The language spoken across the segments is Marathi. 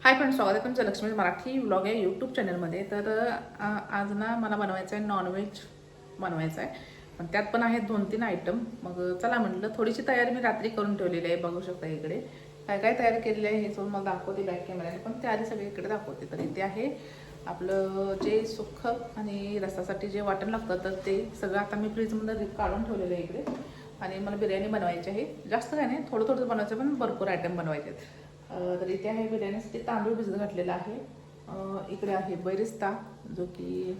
हाय फ्रेंड स्वागत आहे तुमचं लक्ष्मी मराठी व्लॉग आहे यूट्यूब चॅनलमध्ये तर आज ना मला बनवायचं आहे नॉनव्हेज बनवायचं आहे. पण त्यात पण आहेत दोन तीन आयटम मग चला म्हटलं थोडीशी तयारी मी रात्री करून ठेवलेली आहे बघू शकता इकडे. काय काय तयार केलेली आहे हे सोडून मला दाखवते बॅक कॅमेऱ्याने पण त्या आधी इकडे दाखवते. तर इथे आहे आपलं जे सुख आणि रसासाठी जे वाटण लागतं तर ते सगळं आता मी फ्रीजमध्ये काढून ठेवलेलं आहे इकडे. आणि मला बिर्याणी बनवायची आहे. जास्त काय नाही थोडं थोडं बनवायचं पण भरपूर आयटम बनवायचे आहेत. तर इथे आहे बिर्याणीसाठी तांदूळ भिजत घातलेला आहे. इकडे आहे बैरिस्ता जो की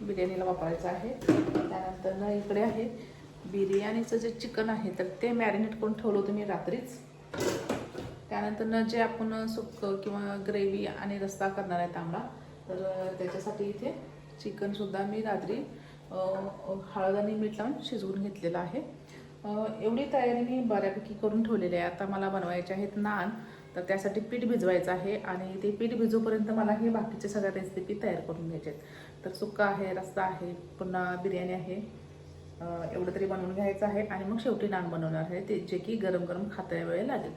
बिर्याणीला वापरायचा आहे. त्यानंतर ना इकडे आहे बिर्याणीचं जे चिकन आहे तर ते मॅरिनेट करून ठेवलं होतं मी रात्रीच. त्यानंतर जे आपण सुक्क किंवा ग्रेव्ही आणि रस्सा करणार आहे तांबडा तर त्याच्यासाठी इथे चिकनसुद्धा मी रात्री हळद आणि मीठ लावून शिजवून घेतलेलं आहे. एवढी तयारी मी बऱ्यापैकी करून ठेवलेली आहे. आता मला बनवायचे आहेत नान. तर त्यासाठी पीठ भिजवायचं आहे आणि ते पीठ भिजूपर्यंत मला हे बाकीचे सगळ्या रेसिपी तयार करून घ्यायचे आहेत तर सुक्का आहे रस्सा आहे पुन्हा बिर्याणी आहे. एवढं तरी बनवून घ्यायचं आहे आणि मग शेवटी नान बनवणार आहे ते जे की गरम गरम खाता वेळ लागेल.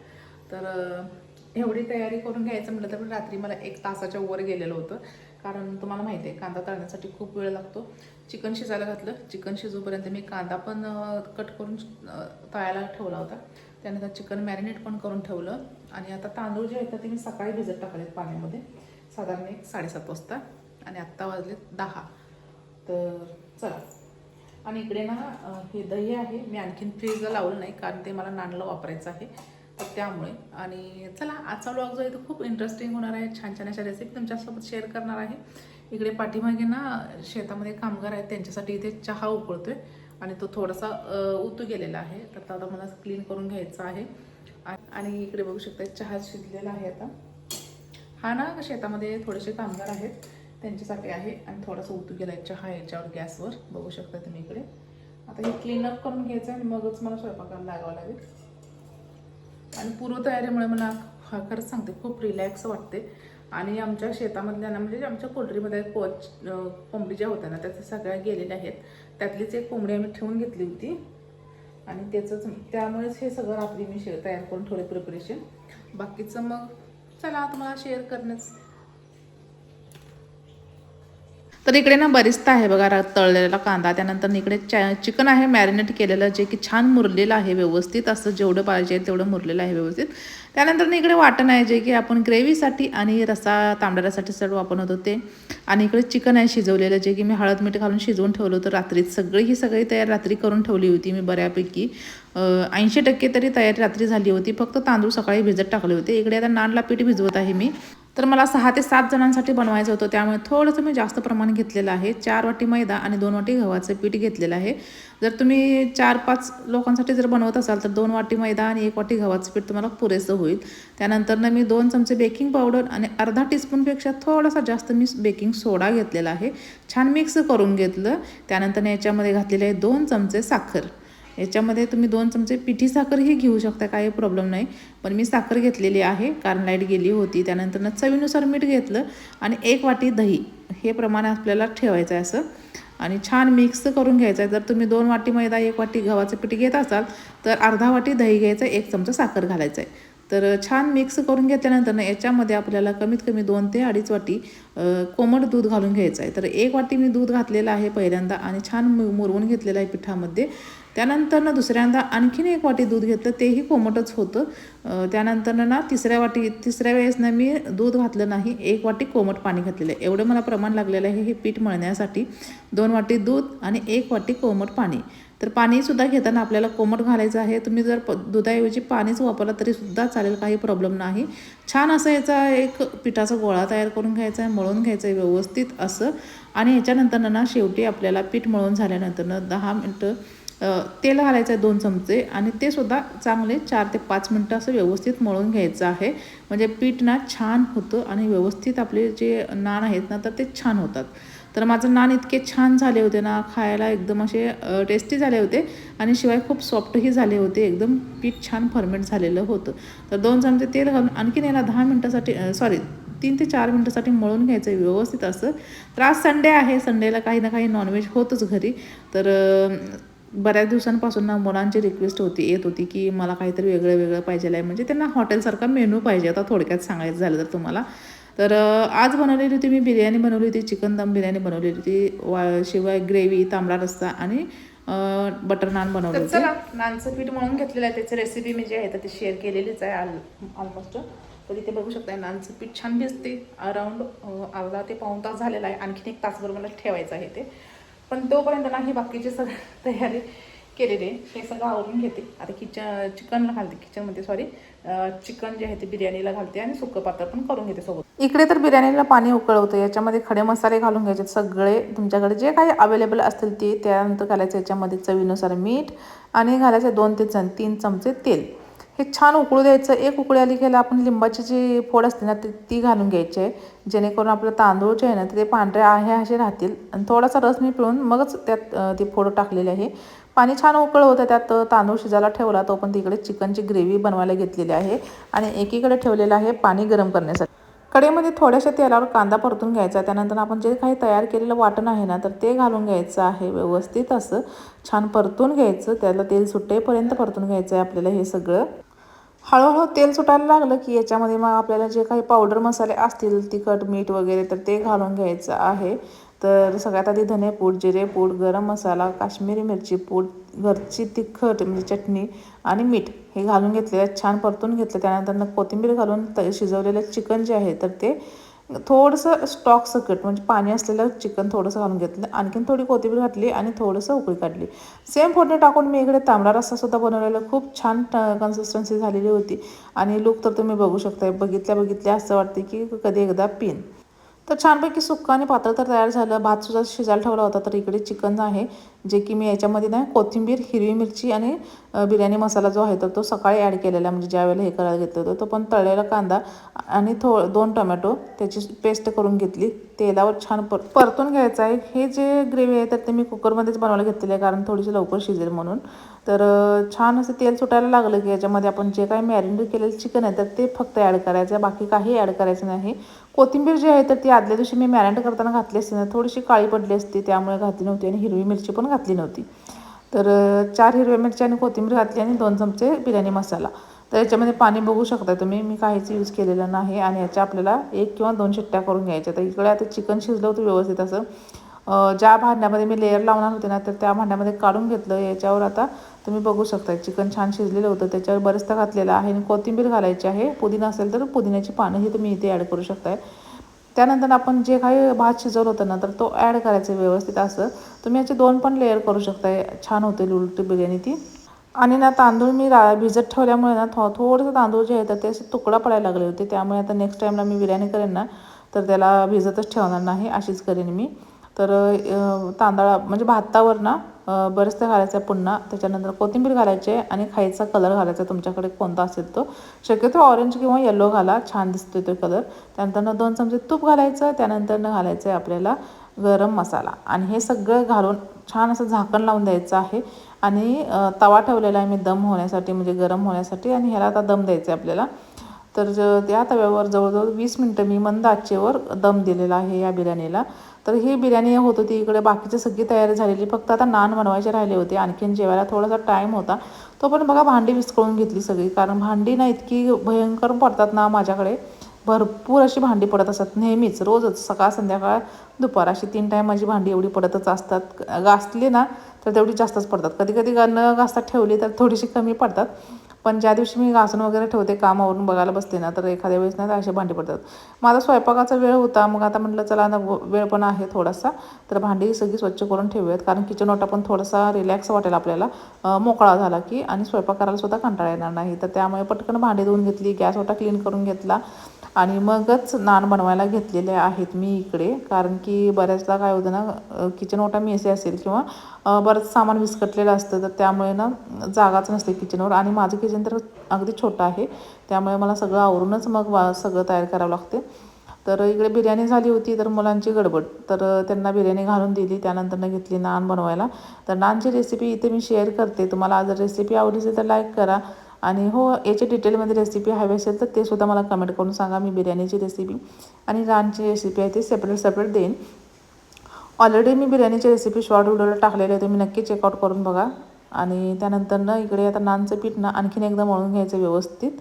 तर एवढी तयारी करून घ्यायचं म्हटलं तर रात्री मला एक तासाच्या वर गेलेलं होतं. कारण तुम्हाला माहिती आहे कांदा तळण्यासाठी खूप वेळ लागतो. चिकन शिजायला घातलं चिकन शिजूपर्यंत मी कांदा पण कट करून तळायला ठेवला होता. त्यानंतर चिकन मॅरिनेट पण करून ठेवलं. आणि आता तांदूळ जे आहेत ते मी सकाळी भिजत टाकलेत पाण्यामध्ये. साधारण एक साडेसात वाजता. आणि आत्ता वाजले दहा. तर चला. आणि इकडे ना हे दही आहे. मी आणखीन फ्रीजला लावलं नाही कारण ते मला नानला वापरायचं आहे. तर त्यामुळे. आणि चला आजचा व्लॉग जो आहे तो खूप इंटरेस्टिंग होणार आहे. छान छान अशा रेसिपी तुमच्यासोबत शेअर करणार आहे. इकडे पाठीमागे ना शेतामध्ये कामगार आहेत. त्यांच्यासाठी इथे चहा उकळतोय. आणि तो थोडासा उतू गेलेला आहे. तर आता मला क्लीन करून घ्यायचा आहे. आणि इकडे बघू शकता चहा शिजलेला आहे आता. हा ना शेतामध्ये थोडेसे कामगार आहेत त्यांच्यासाठी आहे. आणि थोडासा उतू गेला आहे चहा याच्यावर गॅसवर. बघू शकता तुम्ही इकडे. आता हे क्लीनअप करून घ्यायचं आणि मगच मला स्वयंपाकाला लागावं लागेल. आणि पूर्वतयारीमुळे मला हा खरंच सांगते खूप रिलॅक्स वाटते. आणि आमच्या शेतामधल्या ना म्हणजे आमच्या पोल्ट्रीमध्ये कोच कोंबडी ज्या होत्या ना त्या सगळ्या गेलेल्या आहेत. त्यातलीच एक कोंबडी आम्ही ठेवून घेतली होती. आणि त्याचंच त्यामुळेच हे सगळं रात्री मी शेअर तयार करून थोडे प्रिपरेशन बाकीचं मग चला तुम्हाला शेअर करणंच. तर इकडे ना बरिस्ता आहे बघा तळलेला कांदा. त्यानंतर इकडे चिकन आहे मॅरिनेट केलेलं जे की छान मुरलेलं आहे व्यवस्थित. असं जेवढं पाहिजे तेवढं मुरलेलं आहे व्यवस्थित. त्यानंतर इकडे वाटण आहे जे की आपण ग्रेव्हीसाठी आणि रसा तांबड्यासाठी सर्व वापरत होते. आणि इकडे चिकन आहे शिजवलेलं जे की मी हळद मीठ घालून शिजवून ठेवलं होतं रात्रीत. सगळी ही सगळी तयारी रात्री करून ठेवली होती मी बऱ्यापैकी. ऐंशी टक्के तरी तयारी रात्री झाली होती. फक्त तांदूळ सकाळी भिजत टाकले होते. इकडे आता नानला पीठ भिजवत आहे मी. तर मला सहा ते सात जणांसाठी बनवायचं होतं. त्यामुळे थोडंसं मी जास्त प्रमाण घेतलेलं आहे. चार वाटी मैदा आणि दोन वाटी गव्हाचं पीठ घेतलेलं आहे. जर तुम्ही चार पाच लोकांसाठी जर बनवत असाल तर दोन वाटी मैदा आणि एक वाटी गव्हाचं पीठ तुम्हाला पुरेसं होईल. त्यानंतर मी दोन चमचे बेकिंग पावडर आणि अर्धा टीस्पूनपेक्षा थोडासा जास्त मी बेकिंग सोडा घेतलेला आहे. छान मिक्स करून घेतलं. त्यानंतर याच्यामध्ये घातलेले आहे दोन चमचे साखर. याच्यामध्ये तुम्ही दोन चमचे पिठी साखरही घेऊ शकता काही प्रॉब्लेम नाही. पण मी साखर घेतलेली आहे कारण लाइट गेली होती त्यानंतर चवीनुसार मीठ घेतलं आणि एक वाटी दही. हे प्रमाण आपल्याला ठेवायचं आहे असं. आणि छान मिक्स करून घ्यायचं आहे. जर तुम्ही दोन वाटी मैदा एक वाटी गव्हाचं पीठ घेत असाल तर अर्धा वाटी दही घ्यायचं एक चमचा साखर घालायचं आहे. तर छान मिक्स करून घेतल्यानंतर ना याच्यामध्ये आपल्याला कमीत कमी दोन ते अडीच वाटी कोमट दूध घालून घ्यायचं आहे. तर एक वाटी मी दूध घातलेलं आहे पहिल्यांदा आणि छान मु- मुरवून घेतलेलं आहे पिठामध्ये. त्यानंतर ना दुसऱ्यांदा आणखीन एक वाटी दूध घेतलं तेही कोमटच होतं. त्यानंतर ना तिसऱ्या वाटी तिसऱ्या वेळेस ना मी दूध घातलं नाही एक वाटी कोमट पाणी घातलेलं आहे. एवढं मला प्रमाण लागलेलं आहे हे पीठ मळण्यासाठी. दोन वाटी दूध आणि एक वाटी कोमट पाणी. तर पाणीसुद्धा घेताना आपल्याला कोमट घालायचं आहे. तुम्ही जर प दुधाऐवजी पाणीच वापरला तरीसुद्धा चालेल काही प्रॉब्लेम नाही. छान असं याचा एक पिठाचा गोळा तयार करून घ्यायचा आहे मळून घ्यायचं आहे व्यवस्थित असं. आणि ह्याच्यानंतर ना शेवटी आपल्याला पीठ मळून झाल्यानंतरनं दहा मिनटं तेल घालायचं आहे दोन चमचे आणि ते सुद्धा चांगले चार ते पाच मिनटं असं व्यवस्थित मळून घ्यायचं आहे. म्हणजे पीठ ना छान होतं आणि व्यवस्थित आपले जे नाण आहेत ना तर ते छान होतात. तर माझं नान इतके छान झाले होते ना खायला एकदम असे टेस्टी झाले होते आणि शिवाय खूप सॉफ्टही झाले होते. एकदम पीठ छान फर्मेंट झालेलं होतं. तर दोन चमचे तेल घालून आणखीन याला दहा मिनटासाठी सॉरी तीन ते चार मिनटासाठी मळून घ्यायचं आहे व्यवस्थित असं. तर आज संडे आहे संडेला काही ना काही नॉनव्हेज होतंच घरी. तर बऱ्याच दिवसांपासून ना मुलांची रिक्वेस्ट होती येत होती की मला काहीतरी वेगळं वेगळं पाहिजे आहे. म्हणजे त्यांना हॉटेलसारखा मेनू पाहिजे. आता थोडक्यात सांगायचं झालं तर तुम्हाला. तर आज बनवलेली होती मी बिर्याणी बनवली होती चिकन दम बिर्याणी बनवलेली होती वा शिवाय ग्रेव्ही तांबडा रस्सा आणि बटर नान बनवलं चला नानचं पीठ म्हणून घेतलेलं आहे त्याची रेसिपी मी जी आहे तर ती शेअर केलेलीच आहे ऑल ऑलमोस्ट तर इथे बघू शकता नानचं पीठ छान भिजते अराऊंड अर्धा ते पाऊण तास झालेला आहे आणखीन एक तासभर मला ठेवायचं आहे ते. पण तोपर्यंत ना ही बाकीची सगळी तयारी केलेली आहे हे सगळं आवरून घेते. आता किचन चिकनला घालते किचनमध्ये सॉरी चिकन जे आहे ते बिर्याणीला घालते आणि सुकं पातळ पण करून घेते सोबत. इकडे तर बिर्याणीला पाणी उकळवतं याच्यामध्ये खडे मसाले घालून घ्यायचे. सगळे तुमच्याकडे जे काही अवेलेबल असतील ते त्यानंतर घालायचं. याच्यामध्ये चवीनुसार मीठ आणि घालायचं दोन ते चम तीन चमचे तेल. हे छान उकळू द्यायचं. एक उकळी आली घ्यायला आपण लिंबाची जी फोड असते ना ती ती घालून घ्यायची आहे. जेणेकरून आपलं तांदूळ जे आहे ना ते पांढरे आहे असे राहतील. आणि थोडासा रस मी पिळून मगच त्यात ती फोड टाकलेली आहे. पाणी छान उकळ होतं त्यात तांदूळ शिजायला ठेवला तो पण तिकडे चिकनची ग्रेव्ही बनवायला घेतलेली आहे. आणि एकीकडे ठेवलेलं आहे पाणी गरम करण्यासाठी. कडेमध्ये थोड्याशा तेलावर कांदा परतून घ्यायचा त्यानंतर आपण जे काही तयार केलेलं वाटण आहे ना तर ते घालून घ्यायचं आहे. व्यवस्थित असं छान परतून घ्यायचं. त्याला तेल सुटेपर्यंत परतून घ्यायचं आहे आपल्याला हे सगळं. हळूहळू तेल सुटायला लागलं की याच्यामध्ये मग आपल्याला जे काही पावडर मसाले असतील तिखट मीठ वगैरे तर ते घालून घ्यायचं आहे. तर सगळ्यात आधी धनेपूड जिरेपूड गरम मसाला काश्मीरी मिरची पूड घरची तिखट म्हणजे चटणी आणि मीठ हे घालून घेतलेलं छान परतून घेतलं. त्यानंतर कोथिंबीर घालून त शिजवलेलं चिकन जे आहे तर ते थोडंसं स्टॉक सकट म्हणजे पाणी असलेलं चिकन थोडंसं घालून घेतलं. आणखीन थोडी कोथिंबीर घातली आणि थोडंसं उकळी काढली. सेम फोडणी टाकून मी इकडे तांबडा रस्सासुद्धा बनवलेला. खूप छान कन्सिस्टन्सी झालेली होती. आणि लुक तर तुम्ही बघू शकता बघितल्या बघितल्या असं वाटते की कधी एकदा पिन. तर छानपैकी सुक्का आणि पातळ तर तयार झालं. भातसुद्धा शिजायला ठेवला होता तर इकडे चिकन आहे जे की मी याच्यामध्ये ना कोथिंबीर हिरवी मिरची आणि बिर्याणी मसाला जो आहे तर तो सकाळी ॲड केलेला म्हणजे ज्यावेळेला हे करायला घेतलं होतं तो पण तळलेला कांदा आणि थो दोन टोमॅटो त्याची पेस्ट करून घेतली. तेलावर छान पर परतून घ्यायचं आहे. हे जे ग्रेव्ही आहे तर ते मी कुकरमध्येच बनवायला घेतलेलं आहे कारण थोडीशी लवकर शिजेल म्हणून. तर छान असं तेल सुटायला लागलं की याच्यामध्ये आपण जे काही मॅरिनेट केलेलं चिकन आहे तर ते फक्त ॲड करायचं आहे. बाकी काही ॲड करायचं नाही. कोथिंबीर जी आहे तर ती आदल्या दिवशी मी मॅरिनेट करताना घातली असते ना थोडीशी काळी पडली असती त्यामुळे घातली नव्हती आणि हिरवी मिरची पण घातली नव्हती. तर चार हिरव्या मिरची आणि कोथिंबीर घातली आणि दोन चमचे बिर्याणी मसाला. तर याच्यामध्ये पाणी बघू शकता तुम्ही मी काहीच यूज केलेलं नाही आणि याच्या आपल्याला एक किंवा दोन शिट्ट्या करून घ्यायच्या. तर इकडे आता चिकन शिजलं होतं व्यवस्थित असं. ज्या भांड्यामध्ये मी लेअर लावणार होते ना तर त्या भांड्यामध्ये काढून घेतलं. याच्यावर आता तुम्ही बघू शकता चिकन छान शिजलेलं होतं. त्याच्यावर बरचदा घातलेलं आहे आणि कोथिंबीर घालायची आहे. पुदिना असेल तर पुदिन्याची पानंही तुम्ही इथे ॲड करू शकताय. त्यानंतर आपण जे काही भात शिजवलं होतं ना तर तो ॲड करायचं व्यवस्थित असं. तुम्ही याचे दोन पण लेअर करू शकताय. छान होते उलटी बिर्याणी ती. आणि ना तांदूळ मी रा भिजत ठेवल्यामुळे ना थो थोडंसं तांदूळ जे आहे तर ते असे तुकडा पडायला लागले होते. त्यामुळे आता नेक्स्ट टाईमला मी बिर्याणी करेन ना तर त्याला भिजतच ठेवणार नाही अशीच करेन मी. तर तांदळा म्हणजे भातावर ना अ, बरंचसं घालायचं आहे पुन्हा. त्याच्यानंतर कोथिंबीर घालायची आहे आणि खायचा कलर घालायचा. तुमच्याकडे कोणता असेल तो. शक्यतो ऑरेंज किंवा येलो घाला. छान दिसतो तो कलर त्यानंतर दोन चमचे तूप घालायचं. त्यानंतर घालायचं आहे आपल्याला गरम मसाला. आणि हे सगळं घालून छान असं झाकण लावून द्यायचं आहे. आणि तवा ठेवलेला आहे मी दम होण्यासाठी म्हणजे गरम होण्यासाठी. आणि ह्याला आता दम द्यायचा आहे आपल्याला. तर ज त्या तव्यावर जवळजवळ वीस मिनटं मी मंद आचेवर दम दिलेला आहे या बिर्याणीला. तर ही बिर्याणी होत होती. इकडे बाकीची सगळी तयारी झालेली. फक्त आता नान बनवायचे राहिले होते. आणखीन जेवायला थोडासा टाईम होता. तो पण बघा भांडी विस्कळून घेतली सगळी. कारण भांडी ना इतकी भयंकर पडतात ना माझ्याकडे. भरपूर अशी भांडी पडत असतात नेहमीच. रोजच सकाळ संध्याकाळ दुपार अशी तीन टाईम माझी भांडी एवढी पडतच असतात. घासली ना तर तेवढी जास्तच पडतात. कधी कधी न घासतात ठेवली तर थोडीशी कमी पडतात. पण ज्या दिवशी मी घासून वगैरे ठेवते कामावरून बघायला बसते ना तर एखाद्या वेळेस ना तर असे भांडी पडतात. माझा स्वयंपाकाचा वेळ होता मग आता म्हटलं चला ना व- वेळ पण आहे थोडासा तर भांडी सगळी स्वच्छ करून ठेवूयात. कारण किचन ओटा पण थोडासा रिलॅक्स वाटेल आपल्याला. मोकळा झाला की आणि स्वयंपाक करायला सुद्धा कंटाळा येणार नाही. तर त्यामुळे पटकन भांडी धुवून घेतली गॅस ओटा क्लीन करून घेतला आणि मगच नान बनवायला घेतलेले आहेत मी इकडे. कारण की बऱ्याचदा काय होतं ना किचन ओटा मेसे असेल किंवा बरंच सामान विस्कटलेलं असतं तर त्यामुळे ना जागाच नसते किचनवर आणि माझं किचन तर अगदी छोटा आहे. त्यामुळे मला सगळं आवरूनच मग वा सगळं तयार करावं लागते. तर इकडे बिर्याणी झाली होती तर मुलांची गडबड. तर त्यांना बिर्याणी घालून दिली. त्यानंतर घेतली नान बनवायला. तर नानची रेसिपी इथे मी शेअर करते. तुम्हाला जर रेसिपी आवडली असेल तर लाईक करा. आणि हो याची डिटेलमध्ये रेसिपी हवी असेल तर ते सुद्धा मला कमेंट करून सांगा. मी बिर्याणीची रेसिपी आणि नानची रेसिपी आहे ती सेपरेट सेपरेट देईन. ऑलरेडी मी बिर्याणीची रेसिपी शॉर्ट व्हिडिओला टाकलेली आहे. तुम्ही नक्की चेकआउट करून बघा. आणि त्यानंतर ना इकडे आता नानचं पीठ ना आणखीन एकदा मळून घ्यायचं व्यवस्थित.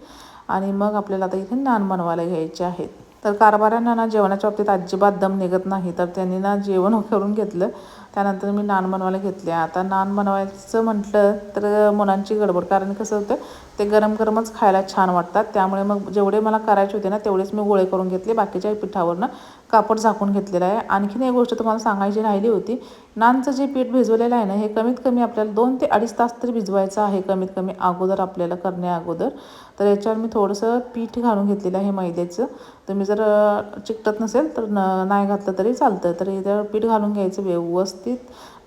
आणि मग आपल्याला आता इथे नान बनवायला घ्यायचे आहेत. तर कारभाऱ्यांना ना जेवणाच्या बाबतीत अजिबात दम निघत नाही. तर त्यांनी ना जेवण करून घेतलं. त्यानंतर मी नान बनवायला घेतले. आता नान बनवायचं म्हटलं तर मुलांची गडबड कारण कसं होतं ते गरम गरमच खायला छान वाटतात. त्यामुळे मग जेवढे मला करायचे होते ना तेवढेच मी गोळे करून घेतले. बाकीच्या पिठावरनं कापड झाकून घेतलेलं आहे. आणखीन एक गोष्ट तुम्हाला सांगायची राहिली होती. नानचं जे पीठ भिजवलेलं आहे ना हे कमीत कमी आपल्याला दोन ते अडीच तास तरी भिजवायचं आहे कमीत कमी अगोदर आपल्याला करण्या अगोदर. तर याच्यावर मी थोडंसं पीठ घालून घेतलेलं आहे मैद्याचं. तुम्ही जर चिकटत नसेल तर न नाही घातलं तरी चालतं. तर याच्यावर पीठ घालून घ्यायचं व्यवस्थित.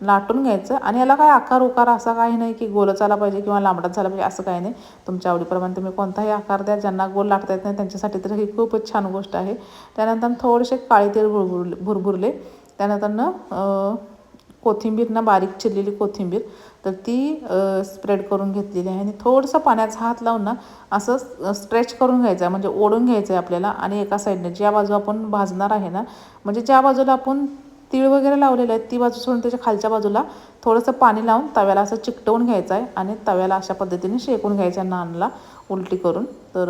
लाटून घ्यायचं. आणि याला काय आकार उकार असा काही नाही की गोलच आला पाहिजे किंवा लांबडाच झाला पाहिजे असं काही नाही. तुमच्या आवडीप्रमाणे तुम्ही कोणताही आकार द्या. ज्यांना गोल लाटता येत नाही त्यांच्यासाठी तर ही खूपच छान गोष्ट आहे. त्यानंतर थोडेसे काळे तेल भुरभुरले भुरभुरले. त्यानंतरनं अ, कोथिंबीर ना बारीक चिरलेली कोथिंबीर. तर ती स्प्रेड करून घेतलेली आहे. आणि थोडंसं पाण्याचा हात लावून ना असं स्ट्रेच करून घ्यायचं आहे. म्हणजे ओढून घ्यायचं आहे आपल्याला. आणि एका साईडने ज्या बाजू आपण भाजणार आहे ना म्हणजे ज्या बाजूला आपण तीळ वगैरे लावलेले आहेत ती बाजू सोडून त्याच्या खालच्या बाजूला थोडंसं पाणी लावून तव्याला असं चिकटवून घ्यायचं आहे आणि तव्याला अशा पद्धतीने शेकून घ्यायचं आहे नानला उलटी करून. तर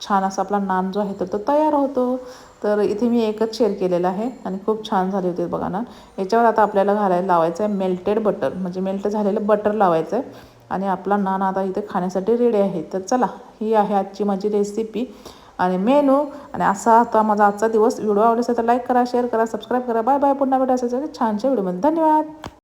छान असा आपला नान जो आहे तर तो तयार होतो. तर इथे मी एकच शेअर केलेला आहे आणि खूप छान झाले होते बघा ना याच्यावर आता आपल्याला घालायला लावायचं आहे मेल्टेड बटर म्हणजे मेल्ट झालेलं बटर लावायचं आहे. आणि आपला नान आता इथे खाण्यासाठी रेडी आहे. तर चला ही आहे आजची माझी रेसिपी आणि मेनू आणि असा आता माझा आजचा दिवस व्हिडिओ आवडला असेल तर लाईक करा शेअर करा सबस्क्राईब करा. बाय बाय पुन्हा भेटा असेल छानशा व्हिडिओमध्ये. धन्यवाद.